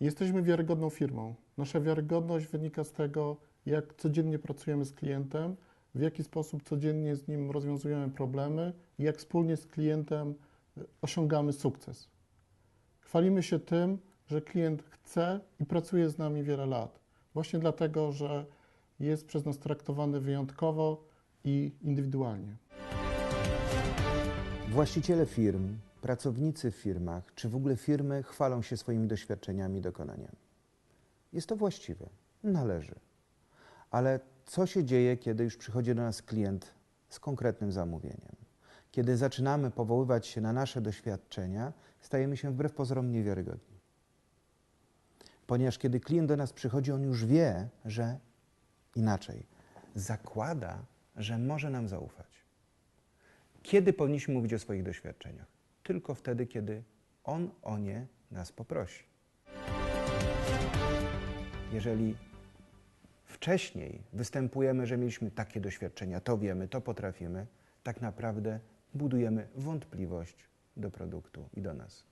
Jesteśmy wiarygodną firmą. Nasza wiarygodność wynika z tego, jak codziennie pracujemy z klientem, w jaki sposób codziennie z nim rozwiązujemy problemy i jak wspólnie z klientem y, osiągamy sukces. Chwalimy się tym, że klient chce i pracuje z nami wiele lat. Właśnie dlatego, że jest przez nas traktowany wyjątkowo i indywidualnie. Właściciele firm, pracownicy w firmach, czy w ogóle firmy chwalą się swoimi doświadczeniami i dokonaniami. Jest to właściwe, należy. Ale co się dzieje, kiedy już przychodzi do nas klient z konkretnym zamówieniem? Kiedy zaczynamy powoływać się na nasze doświadczenia, stajemy się wbrew pozorom niewiarygodni. Ponieważ kiedy klient do nas przychodzi, on już wie, że inaczej, zakłada, że może nam zaufać. Kiedy powinniśmy mówić o swoich doświadczeniach? Tylko wtedy, kiedy on o nie nas poprosi. Jeżeli wcześniej występujemy, że mieliśmy takie doświadczenia, to wiemy, to potrafimy, tak naprawdę budujemy wątpliwość do produktu i do nas.